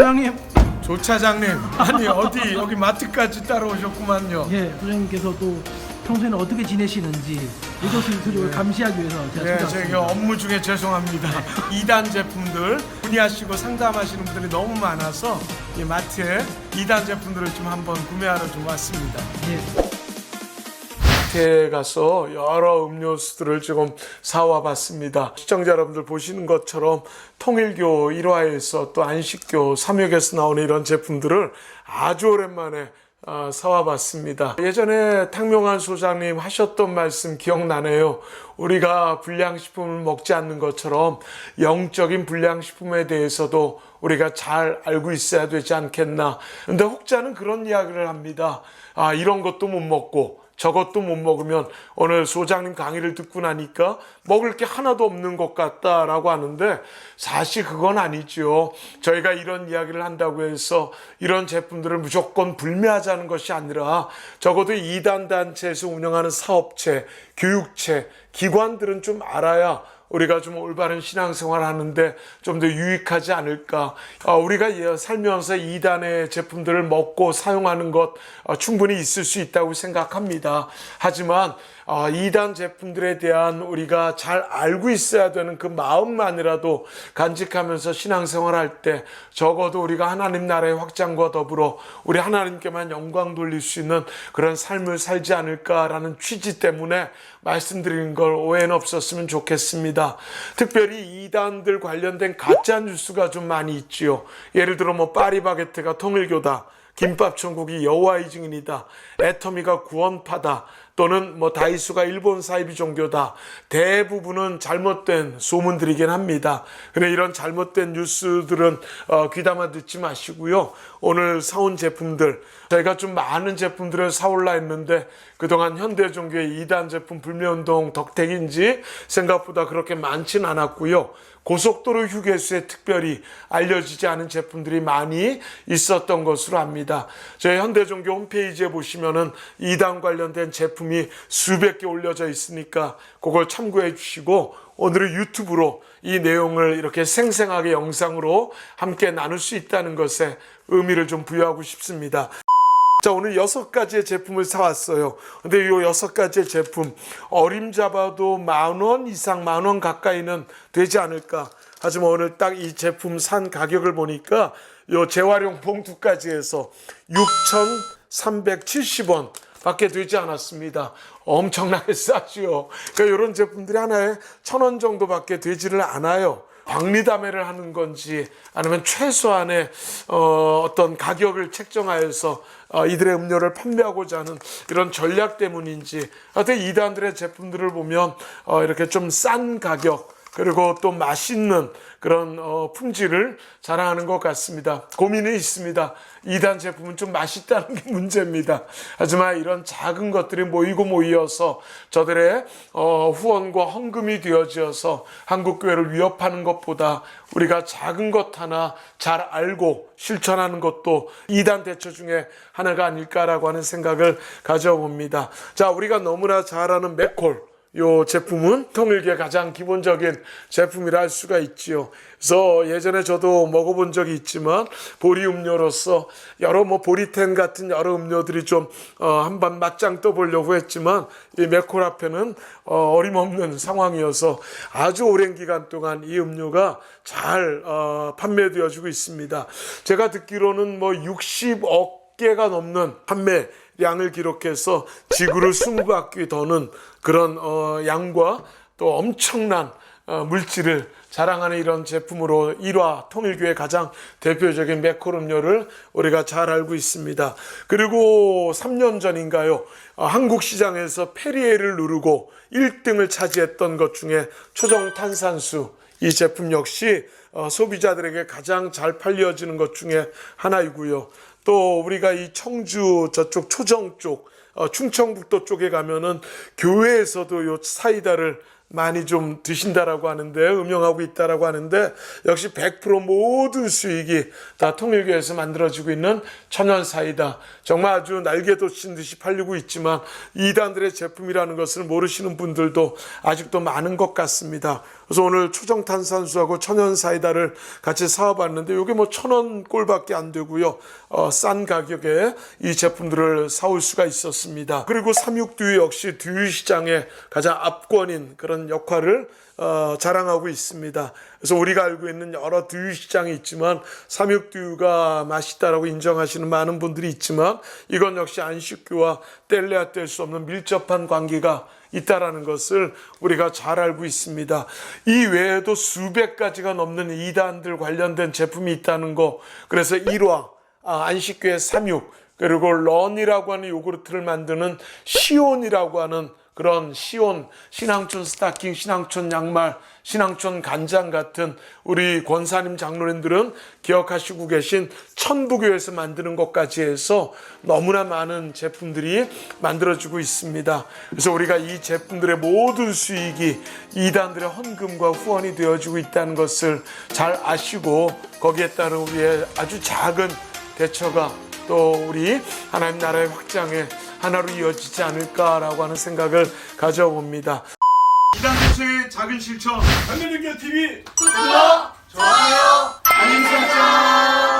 소장님, 조 차장님 아니 어디 여기 마트까지 따라오셨구만요. 예, 소장님께서 또 평소에는 어떻게 지내시는지 이것을 수족을 감시하기 위해서 제가 네, 찾아왔습니다. 제가 업무 중에 죄송합니다. 2단 제품들 문의하시고 상담하시는 분들이 너무 많아서 이 마트에 2단 제품들을 좀 한번 구매하러 좀 왔습니다. 예. 마트에 가서 여러 음료수들을 지금 사와 봤습니다. 시청자 여러분들 보시는 것처럼 통일교 1화에서 또 안식교 3역에서 나오는 이런 제품들을 아주 오랜만에 어, 사와 봤습니다. 예전에 탕명환 소장님 하셨던 말씀 기억나네요. 우리가 불량식품을 먹지 않는 것처럼 영적인 불량식품에 대해서도 우리가 잘 알고 있어야 되지 않겠나. 근데 혹자는 그런 이야기를 합니다. 아, 이런 것도 못 먹고 저것도 못 먹으면 오늘 소장님 강의를 듣고 나니까 먹을 게 하나도 없는 것 같다라고 하는데 사실 그건 아니죠. 저희가 이런 이야기를 한다고 해서 이런 제품들을 무조건 불매하자는 것이 아니라 적어도 이단 단체에서 운영하는 사업체, 교육체, 기관들은 좀 알아야 우리가 좀 올바른 신앙생활 하는데 좀 더 유익하지 않을까. 어, 우리가 예, 살면서 이단의 제품들을 먹고 사용하는 것 어, 충분히 있을 수 있다고 생각합니다. 하지만 어, 이단 제품들에 대한 우리가 잘 알고 있어야 되는 그 마음만이라도 간직하면서 신앙생활 할 때 적어도 우리가 하나님 나라의 확장과 더불어 우리 하나님께만 영광 돌릴 수 있는 그런 삶을 살지 않을까라는 취지 때문에 말씀드리는 걸 오해는 없었으면 좋겠습니다. 특별히 이단들 관련된 가짜 뉴스가 좀 많이 있지요. 예를 들어 뭐 파리바게트가 통일교다. 김밥 천국이 여호와의 증인이다. 애터미가 구원파다. 또는 뭐 다이수가 일본 사이비 종교다. 대부분은 잘못된 소문들이긴 합니다. 그래 이런 잘못된 뉴스들은 어, 귀담아 듣지 마시고요. 오늘 사온 제품들 저희가 좀 많은 제품들을 사올라 했는데 그동안 현대 종교의 2단 제품 불매운동 덕택인지 생각보다 그렇게 많진 않았고요. 고속도로 휴게소에 특별히 알려지지 않은 제품들이 많이 있었던 것으로 압니다. 저희 현대종교 홈페이지에 보시면은 이단 관련된 제품 이 수백 개 올려져 있으니까 그걸 참고해 주시고 오늘은 유튜브로 이 내용을 이렇게 생생하게 영상으로 함께 나눌 수 있다는 것에 의미를 좀 부여하고 싶습니다. 자, 오늘 여섯 가지의 제품을 사왔어요. 근데 이 여섯 가지의 제품, 어림 잡아도 만 원 이상, 만 원 가까이는 되지 않을까. 하지만 오늘 딱 이 제품 산 가격을 보니까 요 재활용 봉투까지 해서 6,370원 밖에 되지 않았습니다. 엄청나게 싸죠. 그러니까 이런 제품들이 하나에 천 원 정도밖에 되지를 않아요. 박리담회를 하는 건지 아니면 최소한의 어, 어떤 가격을 책정하여서 어, 이들의 음료를 판매하고자 하는 이런 전략 때문인지 하여튼 이단들의 제품들을 보면 어, 이렇게 좀 싼 가격 그리고 또 맛있는 그런 어, 품질을 자랑하는 것 같습니다. 고민이 있습니다. 2단 제품은 좀 맛있다는 게 문제입니다. 하지만 이런 작은 것들이 모이고 모이어서 저들의 어, 후원과 헌금이 되어지어서 한국교회를 위협하는 것보다 우리가 작은 것 하나 잘 알고 실천하는 것도 2단 대처 중에 하나가 아닐까라고 하는 생각을 가져봅니다. 자, 우리가 너무나 잘 아는 맥콜. 요 제품은 통일계 가장 기본적인 제품이라 할 수가 있지요. 그래서 예전에 저도 먹어본 적이 있지만 보리 음료로서 여러 뭐 보리텐 같은 여러 음료들이 좀 어, 한번 맞짱 떠보려고 했지만 이 맥콜 앞에는 어, 어림없는 상황이어서 아주 오랜 기간 동안 이 음료가 잘 어, 판매되어지고 있습니다. 제가 듣기로는 뭐 60억 개가 넘는 판매 양을 기록해서 지구를 승부하기 더는 그런 어, 양과 또 엄청난 어, 물질을 자랑하는 이런 제품으로 일화 통일교의 가장 대표적인 맥콜 음료를 우리가 잘 알고 있습니다. 그리고 3년 전인가요? 어, 한국 시장에서 페리에를 누르고 1등을 차지했던 것 중에 초정 탄산수 이 제품 역시 어, 소비자들에게 가장 잘 팔려지는 것 중에 하나이고요. 또 우리가 이 청주 저쪽 초정 쪽 어, 충청북도 쪽에 가면은 교회에서도 요 사이다를 많이 좀 드신다라고 하는데 음용하고 있다라고 하는데 역시 100% 모든 수익이 다 통일교에서 만들어지고 있는 천연 사이다 정말 아주 날개 돋친 듯이 팔리고 있지만 이단들의 제품이라는 것을 모르시는 분들도 아직도 많은 것 같습니다. 그래서 오늘 초정탄산수하고 천연사이다를 같이 사와봤는데 이게 뭐 천 원 꼴밖에 안 되고요. 어, 싼 가격에 이 제품들을 사올 수가 있었습니다. 그리고 삼육두유 역시 두유 시장의 가장 압권인 그런 역할을 어, 자랑하고 있습니다. 그래서 우리가 알고 있는 여러 두유 시장이 있지만 삼육두유가 맛있다라고 인정하시는 많은 분들이 있지만 이건 역시 안식교와 뗄래야 뗄 수 없는 밀접한 관계가 있다라는 것을 우리가 잘 알고 있습니다. 이 외에도 수백 가지가 넘는 이단들 관련된 제품이 있다는 거. 그래서 1화 아, 안식교의 삼육 그리고 런이라고 하는 요구르트를 만드는 시온이라고 하는 그런 시온, 신앙촌 스타킹, 신앙촌 양말, 신앙촌 간장 같은 우리 권사님 장로님들은 기억하시고 계신 천부교에서 만드는 것까지 해서 너무나 많은 제품들이 만들어지고 있습니다. 그래서 우리가 이 제품들의 모든 수익이 이단들의 헌금과 후원이 되어지고 있다는 것을 잘 아시고 거기에 따른 우리의 아주 작은 대처가 또 우리 하나님 나라의 확장에 하나로 이어지지 않을까라고 하는 생각을 가져봅니다. 이당 교수의 작은 실천, 반면연결 TV 구독, 좋아요, 알림 설정.